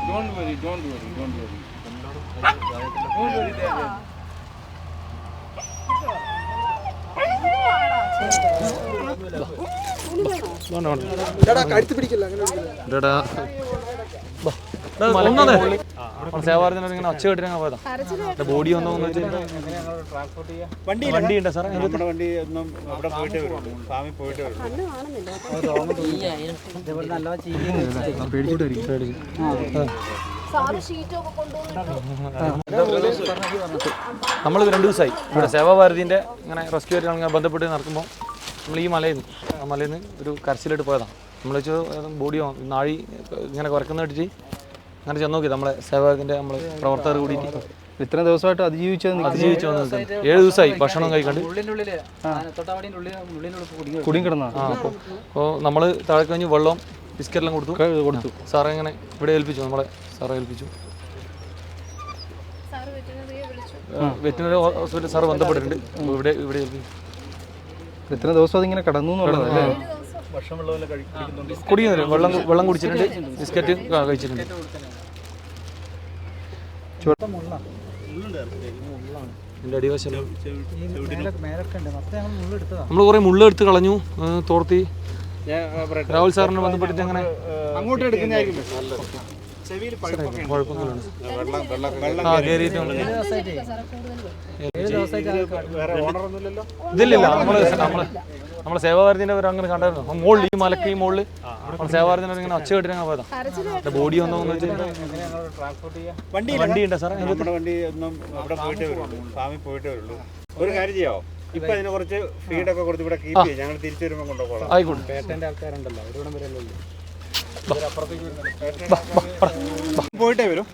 Don't worry, don't worry, don't worry. Don't worry, they are സേവാർജന ഇങ്ങനെ ഒച്ച കേട്ടിട്ട് പോയതാ. ബോഡി വന്നോ വണ്ടി വണ്ടി ഉണ്ട് സാറേ നമ്മുടെ വണ്ടി ഒന്നും അവിടെ പോയിട്ടേ വരുള്ളൂ ഫാമിൽ പോയിട്ടേ നമ്മൾ രണ്ടു ദിവസമായി ഇവിടെ സേവാഭാരതിന്റെ ഇങ്ങനെ റെസ്ക്യൂ ആയിട്ട് ബന്ധപ്പെട്ട് നടക്കുമ്പോൾ നമ്മൾ ഈ മലയിൽ നിന്ന് ആ മലയിൽ നിന്ന് ഒരു കരച്ചിലോട്ട് പോയതാണ് നമ്മൾ വെച്ച് ബോഡിയോ നാഴി ഇങ്ങനെ കുറക്കുന്ന ഇട്ടിട്ട് അങ്ങനെ ചെന്ന് നോക്കി. നമ്മളെ സേവകത്തിന്റെ നമ്മൾ പ്രവർത്തകർ കൂടിയിട്ട്. ഇത്ര ദിവസമായിട്ട് അതിജീവിച്ചത് അതിജീവിച്ച് വന്നത് ഏഴ് ദിവസമായി ഭക്ഷണം കഴിക്കണ്ട്. കുടിയും കിടന്ന. ആ അപ്പോൾ അപ്പോൾ നമ്മൾ താഴെ കഴിഞ്ഞ് വെള്ളം ബിസ്ക്കറ്റെല്ലാം കൊടുത്തു. കൊടുത്തു. സാറെ ഇങ്ങനെ ഇവിടെ ഏൽപ്പിച്ചു. നമ്മളെ സാറെ ഏൽപ്പിച്ചു. വെറ്റിനറി ഹോസ്പിറ്റൽ സാറ് ബന്ധപ്പെട്ടിട്ടുണ്ട്. ഇവിടെ ഇവിടെ ഏൽപ്പിച്ചു. ഇത്ര ദിവസം അതിങ്ങനെ കടന്നു എന്നുള്ളത് അല്ലേ ഭക്ഷണം വെള്ളമെല്ലാം കഴിക്കുന്നുണ്ട് കുടിക്കുന്നില്ല വെള്ളം വെള്ളം കുടിച്ചിട്ടുണ്ട്. ബിസ്ക്കറ്റ് കഴിച്ചിട്ടുണ്ട്. ഇതിന്റെ അടിവശം നമ്മൾ കുറെ മുള്ള എടുത്ത് കളഞ്ഞു തോർത്തി. രാഹുൽ സാറിനെ ബന്ധപ്പെട്ടിട്ട് അങ്ങനെ അങ്ങോട്ട് എടുക്കുന്നതായിരിക്കും ഇതില്ല നമ്മൾ നമ്മൾ നമ്മളെ സേവാഭാരതിന്റെ പേര് അങ്ങനെ കണ്ടായിരുന്നു. മുകളിൽ ഈ മലക്ക് ഈ മുകളിൽ നമ്മളെ സേവാഭാരതിന്റെ ഇങ്ങനെ ഒച്ച കെട്ടിട്ട് അങ്ങനെ പോയതാ. ബോഡി ഒന്നും വണ്ടി വണ്ടി ഉണ്ട് സാറേ നമ്മുടെ വണ്ടി ഒന്നും അവിടെ പോയിട്ടേ വരുള്ളൂ. സ്വാമി പോയിട്ടേ വരുള്ളൂ. ഒരു കാര്യം ചെയ്യാവോ? ഇപ്പൊ അതിന് കുറച്ച് ഒക്കെ കൊടുത്ത് ഇവിടെ കീപ്പ് ചെയ്യാം. ഞങ്ങൾ തിരിച്ചു വരുമ്പോൾ കൊണ്ടുപോകാം ആയിക്കോട്ടെ. പേട്ടന്റെ ആൾക്കാരുണ്ടല്ലോ അവരോടും വരല്ലോ പോയിട്ടേ വരും.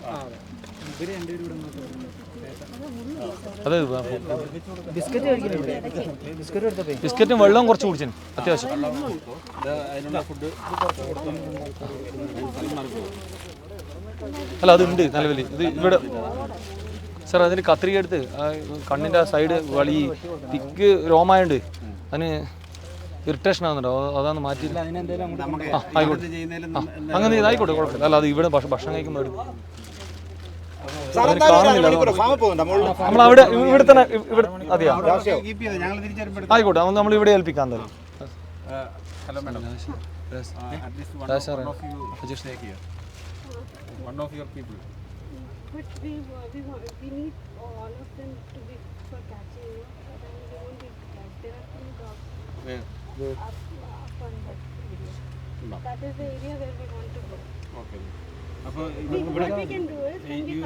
അത് ബിസ്ക്കറ്റും വെള്ളവും കുറച്ച് കുടിച്ചു അത്യാവശ്യം. അല്ല അതുണ്ട് നിലവിൽ ഇത് ഇവിടെ സാർ അതിന് കത്രിക എടുത്ത് ആ കണ്ണിന്റെ സൈഡ് വളി തിക്ക് രോമായുണ്ട്. അതിന് ഇറിറ്റേഷൻ ആവുന്നുണ്ടോ? അത് അതാണ് മാറ്റി. നമുക്ക് ആ ആയിക്കോട്ടെ. ആ അങ്ങനെ ഇതായിക്കോട്ടെ കുഴപ്പമില്ല. അല്ല അത് ഇവിടെ ഭക്ഷണം കഴിക്കുമ്പോൾ എടുക്കും അതിന് കാണുന്നില്ല അതുകൊണ്ട്. ഫാമിൽ പോകുന്നുണ്ട് നമ്മൾ അവിടെ ഇവിടെ തന്നെ ഇവിടെ അതെയാ ആയിക്കോട്ടെ നമ്മൾ ഇവിടെ ഏൽപ്പിക്കാൻ എന്തായാലും hello madam one of your people But we, we, we need all of them to be for catching, you know, but then they won't be catch. There are two dogs up, up on that area. No. That is the area where we want to go. Okay അപ്പോൾ take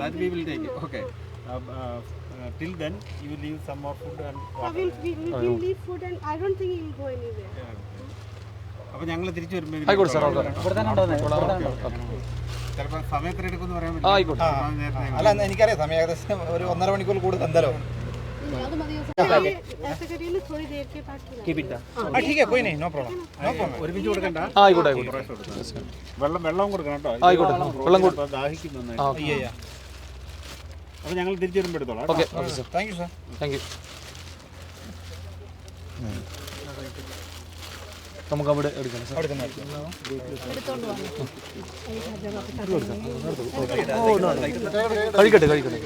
that we will take okay we, we, leave food and I don't think go anywhere. അപ്പോൾ ഞങ്ങൾ തിരിച്ചു വരുമ്പോൾ ചിലപ്പോൾ എടുക്കുമെന്ന് പറയാൻ ആയിക്കോട്ടെ. അല്ല എനിക്കറിയാം സമയം ഏകദേശം ഒരു ഒന്നര മണിക്കൂർ കൂടുതൽ എന്തായാലും ठीक है कोई नहीं नो प्रॉब्लम नो प्रॉब्लम ഒരുമിച്ച് കൊടുക്കണ്ട ആ ആയിക്കോട്ടെ ആയിക്കോട്ടെ വെള്ളം വെള്ളം കൊടുക്കണം കേട്ടോ ആയിക്കോട്ടെ വെള്ളം കൊടു അപ്പോൾ ദാഹിക്കും നന്നായിട്ട് ആ ഓക്കെ അപ്പോൾ ഞങ്ങൾ തിരിച്ചു വരുമ്പോൾ എടുത്തോളാം കേട്ടോ. Okay okay sir thank you sir thank you നമുക്ക് അവിടെ എടുക്കണം സാർ കഴിക്കട്ടെ കഴിക്കട്ടെ